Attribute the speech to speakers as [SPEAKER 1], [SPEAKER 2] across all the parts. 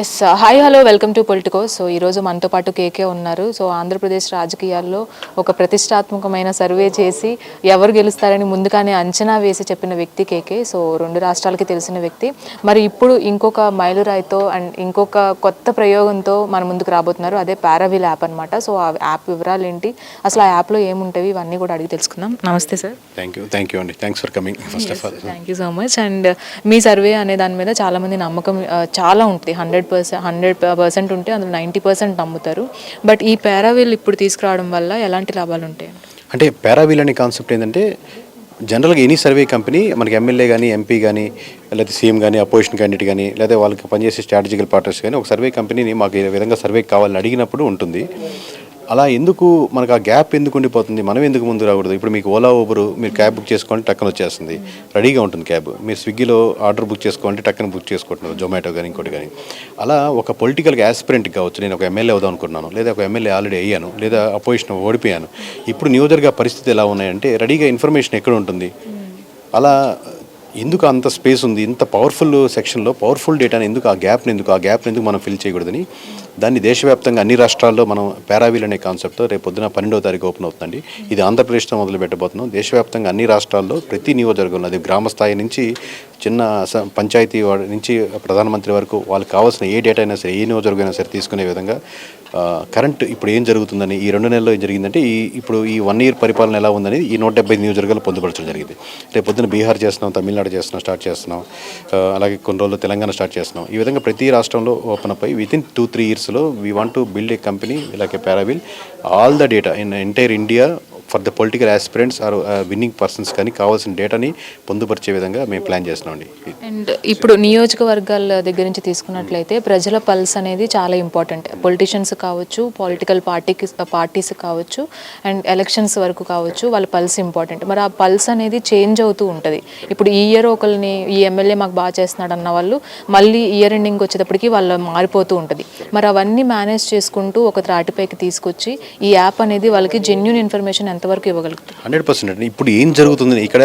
[SPEAKER 1] Yes hi hello welcome to Politico so ఈరోజు మనతో పాటు కేకే ఉన్నారు. సో ఆంధ్రప్రదేశ్ రాజకీయాల్లో ఒక ప్రతిష్టాత్మకమైన సర్వే చేసి ఎవరు గెలుస్తారని ముందుగానే అంచనా వేసి చెప్పిన వ్యక్తి కేకే. సో రెండు రాష్ట్రాలకి తెలిసిన వ్యక్తి. మరి ఇప్పుడు ఇంకొక మైలురాయితో అండ్ ఇంకొక కొత్త ప్రయోగంతో మన ముందుకు రాబోతున్నారు. అదే పారావిల్ యాప్ అనమాట సో ఆ యాప్ వివరాలు ఏంటి? అసలు ఆ యాప్లో ఏముంటాయి ఇవన్నీ కూడా అడిగి తెలుసుకుందాం. నమస్తే sir
[SPEAKER 2] thank you thank you అండి thanks for coming first of all
[SPEAKER 1] thank you so much and me survey అనే దాని మీద చాలా మంది నమ్మకం ఆ, చాలా ఉంటుంది హండ్రెడ్ పర్సెంట్ హండ్రెడ్ పర్సెంట్ ఉంటే అందులో నైంటీ పర్సెంట్ నమ్ముతారు. బట్ ఈ పారావిల్ ఇప్పుడు తీసుకురావడం వల్ల ఎలాంటి లాభాలు ఉంటాయి?
[SPEAKER 2] అంటే పారావీల్ అనే కాన్సెప్ట్ ఏంటంటే జనరల్గా ఎనీ సర్వే కంపెనీ మనకి ఎమ్మెల్యే కానీ ఎంపీ కానీ లేదా సీఎం కానీ అపోజిషన్ క్యాండిడేట్ కానీ లేదా వాళ్ళకి పనిచేసే స్ట్రాటజికల్ పార్టనర్స్ కానీ ఒక సర్వే కంపెనీని మాకు ఈ విధంగా సర్వే కావాలని అడిగినప్పుడు ఉంటుంది. అలా ఎందుకు మనకు ఆ గ్యాప్ ఎందుకు ఉండిపోతుంది? మనం ఎందుకు ముందు రాకూడదు? ఇప్పుడు మీకు ఓలా ఊబరు మీరు క్యాబ్ బుక్ చేసుకోండి టక్కన వచ్చేస్తుంది. రెడీగా ఉంటుంది క్యాబ్. మీరు స్విగ్గీలో ఆర్డర్ బుక్ చేసుకోండి టక్కన బుక్ చేసుకుంటున్నారు. జొమాటో కానీ ఇంకోటి కానీ అలా ఒక పొలిటికల్గా యాస్పిరెంట్ కావచ్చు. నేను ఒక ఎమ్మెల్యే అవుదాం అనుకున్నాను. లేదా ఒక ఎమ్మెల్యే ఆల్రెడీ అయ్యాను. లేదా అపోజిషన్ ఓడిపోయాను. ఇప్పుడు న్యూజర్గా పరిస్థితి ఎలా ఉన్నాయంటే రెడీగా ఇన్ఫర్మేషన్ ఎక్కడ ఉంటుంది? అలా ఎందుకు అంత స్పేస్ ఉంది? ఇంత పవర్ఫుల్ సెక్షన్లో పవర్ఫుల్ డేటాని ఎందుకు ఆ గ్యాప్ని ఎందుకు ఆ గ్యాప్ని ఎందుకు మనం ఫిల్ చేయకూడదని దాన్ని దేశవ్యాప్తంగా అన్ని రాష్ట్రాల్లో మనం పారావీల్ అనే కాన్సెప్ట్ రేపు పొద్దున పన్నెండవ తారీఖు ఓపెన్ అవుతుందండి. ఇది ఆంధ్రప్రదేశ్లో మొదలు పెట్టబోతున్నాం దేశవ్యాప్తంగా అన్ని రాష్ట్రాల్లో ప్రతి నియోజకవర్గంలో అది గ్రామ స్థాయి నుంచి చిన్న స- పంచాయతీ నుంచి ప్రధానమంత్రి వరకు వాళ్ళకి కావాల్సిన ఏ డేటా అయినా సరే ఏ నియోజకవర్గం అయినా సరే తీసుకునే విధంగా కరెంట్ ఇప్పుడు ఏం జరుగుతుందని ఈ రెండు నెలల్లో ఏం జరిగిందంటే ఈ ఇప్పుడు ఈ వన్ ఇయర్ పరిపాలన ఎలా ఉందని ఈ నూట డెబ్బై నియోజకవర్గాలు పొందుపరచడం జరిగింది. రేపు పొద్దున బీహార్ చేస్తున్నాం తమిళనాడు చేస్తున్నాం స్టార్ట్ చేస్తున్నాం అలాగే కొన్ని రోజులు తెలంగాణ స్టార్ట్ చేస్తున్నాం. ఈ విధంగా ప్రతి రాష్ట్రంలో ఓపెన్ అప్ అయ్యి వితిన్ టూ త్రీ ఇయర్స్లో we want to build a company like a Paravil all the data in entire India for the political aspirants or winning persons కానీ కావాల్సిన డేటాని పొందుపరిచే విధంగా మేము ప్లాన్ చేస్తున్నామండి
[SPEAKER 1] అండ్. ఇప్పుడు నియోజకవర్గాల దగ్గర నుంచి తీసుకున్నట్లయితే ప్రజల పల్స్ అనేది చాలా ఇంపార్టెంట్. పొలిటీషియన్స్ కావచ్చు పొలిటికల్ పార్టీకి పార్టీస్ కావచ్చు అండ్ ఎలక్షన్స్ వరకు కావచ్చు వాళ్ళ పల్స్ ఇంపార్టెంట్. మరి ఆ పల్స్ అనేది చేంజ్ అవుతూ ఉంటుంది. ఇప్పుడు ఈ ఇయర్ ఒకరిని ఈ ఎమ్మెల్యే మాకు బాగా చేస్తున్నాడు అన్న వాళ్ళు మళ్ళీ ఇయర్ ఎండింగ్ వచ్చేటప్పటికి వాళ్ళు మారిపోతూ ఉంటుంది. మరి అవన్నీ మేనేజ్ చేసుకుంటూ ఒక త్రాటిపైకి తీసుకొచ్చి ఈ యాప్ అనేది వాళ్ళకి జెన్యున్ ఇన్ఫర్మేషన్ ఎంతవరకు ఇవ్వగలుగుతారు
[SPEAKER 2] హండ్రెడ్ పర్సెంట్ అండి. ఇప్పుడు ఏం జరుగుతుంది ఇక్కడ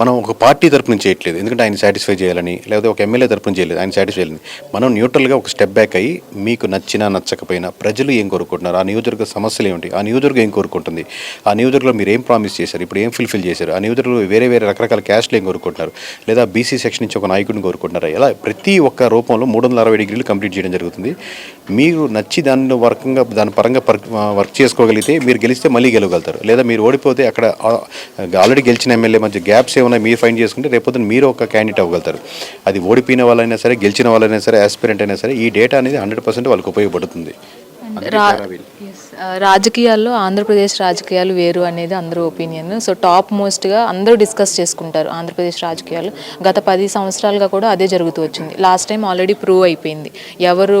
[SPEAKER 2] మనం ఒక పార్టీ తరపున చేయట్లేదు. ఎందుకంటే ఆయన సాటిస్ఫై చేయాలని లేకపోతే ఒక ఎమ్మెల్యే తరపున చేయలేదు ఆయన సాటిస్ఫై చేయాలని మనం న్యూట్రల్గా ఒక స్టెప్ బ్యాక్ అయ్యి మీకు నచ్చినా నచ్చకపోయినా ప్రజలు ఏం కోరుకుంటున్నారు? ఆ నియోజకవర్గ సమస్యలు ఏమిటి? ఆ నియోజకవర్గం ఏం కోరుకుంటుంది? ఆ నియోజకవర్గంలో మీరు ఏం ప్రామిస్ చేశారు? ఇప్పుడు ఏం ఫుల్ఫిల్ చేశారు? ఆ నియోజకవర్గంలో వేరే వేరే రకరకాల క్యాస్ట్లు ఏం కోరుకుంటున్నారు? లేదా బీసీ సెక్షన్ నుంచి ఒక నాయకుడిని కోరుకుంటున్నారు? ఇలా ప్రతి ఒక్క రూపంలో మూడు వందల అరవై డిగ్రీలు కంప్లీట్ చేయడం జరుగుతుంది. మీరు నచ్చి దానిలో వర్కంగా దాని పరంగా వర్క్ చేసుకోగలిగితే మీరు గెలిస్తే మళ్ళీ గెలవగలుగుతారు. లేదా మీరు ఓడిపోతే అక్కడ ఆల్రెడీ గెలిచిన ఎమ్మెల్యే మధ్య గ్యాప్స్ ఏమైనా మీరు ఫైండ్ చేసుకుంటే రేపొద్దున మీరు ఒక క్యాండిడేట్ అవ్వగలుగుతారు. అది ఓడిపోయిన వాళ్ళైనా సరే గెలిచిన వాళ్ళైనా సరే ఆస్పిరెంట్ అయినా సరే ఈ డేటా అనేది హండ్రెడ్ పర్సెంట్ వాళ్ళకి ఉపయోగపడుతుంది.
[SPEAKER 1] రాజకీయాల్లో ఆంధ్రప్రదేశ్ రాజకీయాలు వేరు అనేది అందరూ ఒపీనియన్. సో టాప్ మోస్ట్గా అందరూ డిస్కస్ చేసుకుంటారు ఆంధ్రప్రదేశ్ రాజకీయాలు. గత పది సంవత్సరాలుగా కూడా అదే జరుగుతూ వచ్చింది. లాస్ట్ టైం ఆల్రెడీ ప్రూవ్ అయిపోయింది. ఎవరు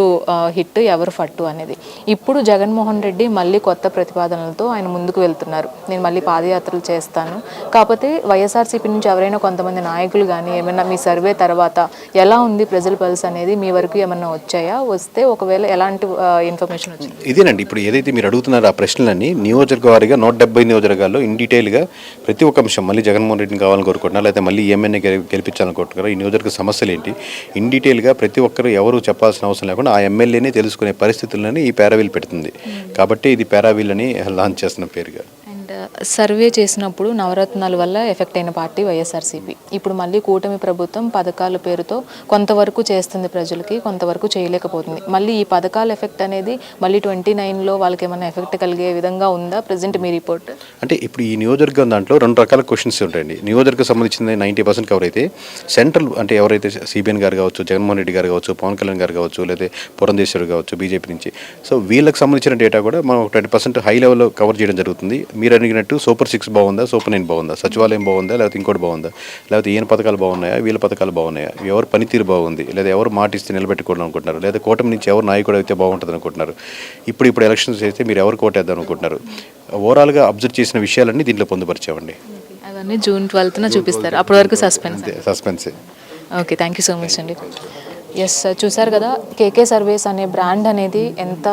[SPEAKER 1] హిట్ ఎవరు ఫట్టు అనేది. ఇప్పుడు జగన్మోహన్ రెడ్డి మళ్ళీ కొత్త ప్రతిపాదనలతో ఆయన ముందుకు వెళ్తున్నారు. నేను మళ్ళీ పాదయాత్రలు చేస్తాను. కాకపోతే వైఎస్ఆర్సీపీ నుంచి ఎవరైనా కొంతమంది నాయకులు కానీ ఏమైనా మీ సర్వే తర్వాత ఎలా ఉంది ప్రజల పల్స్ అనేది మీ వరకు ఏమన్నా వచ్చాయా? వస్తే ఒకవేళ ఎలాంటి ఇన్ఫర్మేషన్ వచ్చింది?
[SPEAKER 2] ఇదేనండి. ఇప్పుడు ఏదైతే మీరు అడుగుతున్నారో ఆ ప్రశ్నలన్నీ నియోజకవర్గ వారీగా నూట డెబ్బై నియోజకవర్గాల్లో ఇన్ డీటెయిల్గా ప్రతి ఒక్క అంశం మళ్ళీ జగన్మోహన్ రెడ్డిని కావాలని కోరుకుంటున్నారు లేకపోతే మళ్ళీ ఏఎంఎన్ఏ గెలిపించాలని కోరుకుంటున్నారు? ఈ నియోజకవర్గ సమస్యలు ఏంటి ఇన్ డీటెయిల్గా ప్రతి ఒక్కరు ఎవరు చెప్పాల్సిన అవసరం లేకుండా ఆ ఎమ్మెల్యేనే తెలుసుకునే పరిస్థితులని ఈ పారావిల్ పెడుతుంది. కాబట్టి ఇది పారావిల్ అని లాంచ్ చేస్తున్న పేరుగా.
[SPEAKER 1] సర్వే చేసినప్పుడు నవరత్నాల వల్ల ఎఫెక్ట్ అయిన పార్టీ వైఎస్ఆర్సీపీ. ఇప్పుడు మళ్ళీ కూటమి ప్రభుత్వం పథకాల పేరుతో కొంతవరకు చేస్తుంది ప్రజలకి కొంతవరకు చేయలేకపోతుంది. మళ్ళీ ఈ పథకాల ఎఫెక్ట్ అనేది మళ్ళీ ట్వంటీ నైన్లో వాళ్ళకి ఏమైనా ఎఫెక్ట్ కలిగే విధంగా ఉందా? ప్రజెంట్ మీ రిపోర్ట్.
[SPEAKER 2] అంటే ఇప్పుడు ఈ నియోజకవర్గం దాంట్లో రెండు రకాల క్వశ్చన్స్ ఉంటాయండి. నియోజకవర్గం సంబంధించిన నైంటీ పర్సెంట్ కవర్ అయితే సెంట్రల్ అంటే ఎవరైతే సిబిఎన్ గారు కావచ్చు జగన్మోహన్ రెడ్డి గారు కావచ్చు పవన్ కళ్యాణ్ గారు కావచ్చు లేదా పురంధేశ్వరు కావచ్చు బీజేపీ నుంచి. సో వీళ్ళకి సంబంధించిన డేటా కూడా మనం ట్వంటీ పర్సెంట్ హై లెవెల్లో కవర్ చేయడం జరుగుతుంది. మీరు అడిగినట్టు సూపర్ సిక్స్ బాగుందా సూపర్ నైన్ బాగుందా సచివాలయం బాగుందా లేకపోతే ఇంకోటి బాగుందా లేకపోతే ఈయన పథకాలు బాగున్నాయా వీళ్ళ పథకాలు బాగున్నాయా ఎవరు పనితీరు బాగుంది లేదా ఎవరు మాట ఇస్తే నిలబెట్టుకోవడం అనుకుంటున్నారు లేదా కూటమి నుంచి ఎవరు నాయకుడు అయితే బాగుంటుంది అనుకుంటున్నారు. ఇప్పుడు ఇప్పుడు ఎలక్షన్స్ అయితే మీరు ఎవరు కోటేద్దాం అనుకుంటున్నారు? ఓవరాల్గా అబ్జర్వ్ చేసిన విషయాలన్నీ దీంట్లో పొందుపరిచామండి.
[SPEAKER 1] అవన్నీ జూన్ ట్వెల్త్న చూపిస్తారు. అప్పటి వరకు suspense
[SPEAKER 2] సస్పెన్సే
[SPEAKER 1] okay thank you so much అండి. ఎస్ చూసారు కదా కేకే సర్వీస్ అనే బ్రాండ్ అనేది ఎంత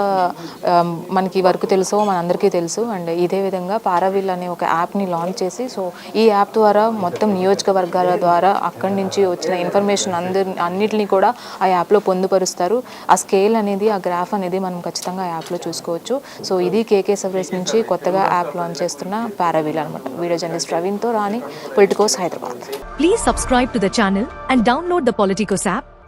[SPEAKER 1] um, మనకి వరకు తెలుసో మనందరికీ తెలుసు. అండ్ ఇదే విధంగా పారావిల్ అనే ఒక యాప్ని లాంచ్ చేసి సో ఈ యాప్ ద్వారా మొత్తం నియోజకవర్గాల ద్వారా అక్కడి నుంచి వచ్చిన ఇన్ఫర్మేషన్ అందరి అన్నిటిని కూడా ఆ యాప్లో పొందుపరుస్తారు. ఆ స్కేల్ అనేది ఆ గ్రాఫ్ అనేది మనం ఖచ్చితంగా ఆ యాప్లో చూసుకోవచ్చు. సో ఇది కేకే సర్వీస్ నుంచి కొత్తగా యాప్ లాంచ్ చేస్తున్న పారావిల్ అనమాట వీడియో జర్నలిస్ట్ ప్రవీణ్తో రాని Politicos Hyderabad
[SPEAKER 3] please subscribe to the channel and download the Politicos app